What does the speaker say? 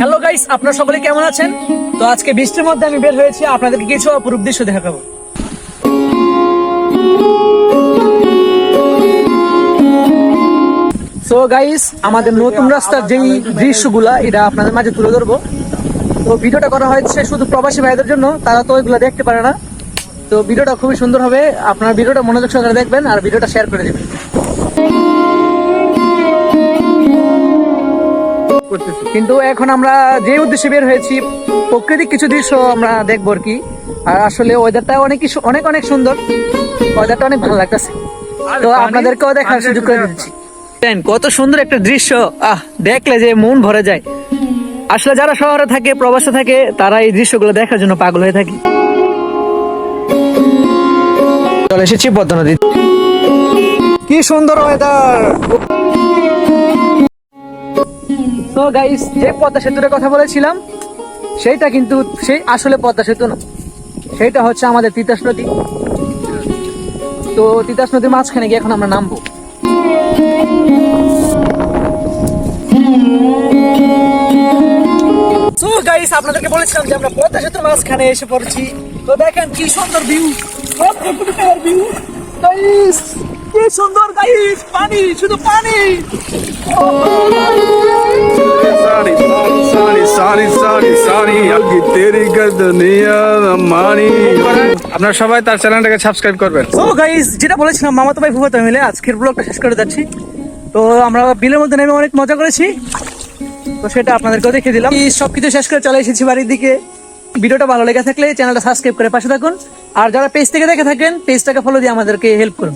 Hello guys আপনারা সকলে কেমন আছেন? তো আজকে বৃষ্টির মধ্যে আমি বের হয়েছি, আপনাদেরকে কিছু অপরূপ দৃশ্য দেখাবো। সো গাইস আমাদের নতুন রাস্তার যেই দৃশ্যগুলা, এটা আপনাদের মাঝে তুলে ধরবো। তো ভিডিওটা করা হয়েছে শুধু প্রবাসী ভাইদের জন্য, তারা তো ওইগুলো দেখতে পারে না। তো ভিডিওটা খুবই সুন্দর হবে, আপনারা ভিডিওটা মনোযোগ সহকারে দেখবেন আর ভিডিওটা শেয়ার করে দেবেন। কিন্তু এখন আমরা যে উদ্দেশ্যে বের হয়েছি প্রকৃতিক কিছু দৃশ্য আমরা দেখব আর কি। আর আসলে ওয়েদারটা অনেক কিছু- অনেক অনেক সুন্দর। ওয়েদারটা অনেক ভালো লাগতেছে। তো আপনাদেরকেও দেখার সুযোগ করে দিচ্ছি। কত সুন্দর একটা দৃশ্য। আহ দেখলে যে মন ভরে যায়। আসলে যারা শহরে থাকে প্রবাসে থাকে তারা এই দৃশ্যগুলো দেখার জন্য পাগল হয়ে থাকে। চলে এসেছি পদ্মা নদী কি সুন্দর ওয়েদার তো গাইস যে পদ্মা সেতুর কথা বলেছিলাম, সেইটা কিন্তু সেই আসলে পদ্মা সেতু না। সেইটা হচ্ছে আমাদের তিতাস নদী। তো তিতাস নদীর মাঝখানে গিয়ে এখন আমরা নামবো। গাইস আপনাদেরকে বলেছিলাম যে আমরা পদ্মা সেতুর মাঝখানে এসে পড়েছি। তো দেখেন কি সুন্দর ভিউ ভিউ গাইস কি সুন্দর গাইস পানি, শুধু পানি। सारी सारी सारी सारी सारी আজকে তেরি গদনিয়া মানি আপনারা সবাই তার চ্যানেলটাকে সাবস্ক্রাইব করবেন তো গাইস যেটা বলেছিলাম মামাতো ভাই ফুফাতো মিলে আজকের ব্লগটা শেষ করে যাচ্ছি তো আমরা বিলের মধ্যে নেমে অনেক মজা করেছি তো সেটা আপনাদেরকেও দেখে দিলাম এই সবকিছু শেষ করে চলে এসেছি বাড়ির দিকে ভিডিওটা ভালো লেগে থাকলে চ্যানেলটা সাবস্ক্রাইব করে পাশে থাকুন আর যারা পেজ থেকে দেখে থাকেন পেজটাকে ফলো দিয়ে আমাদেরকে হেল্প করুন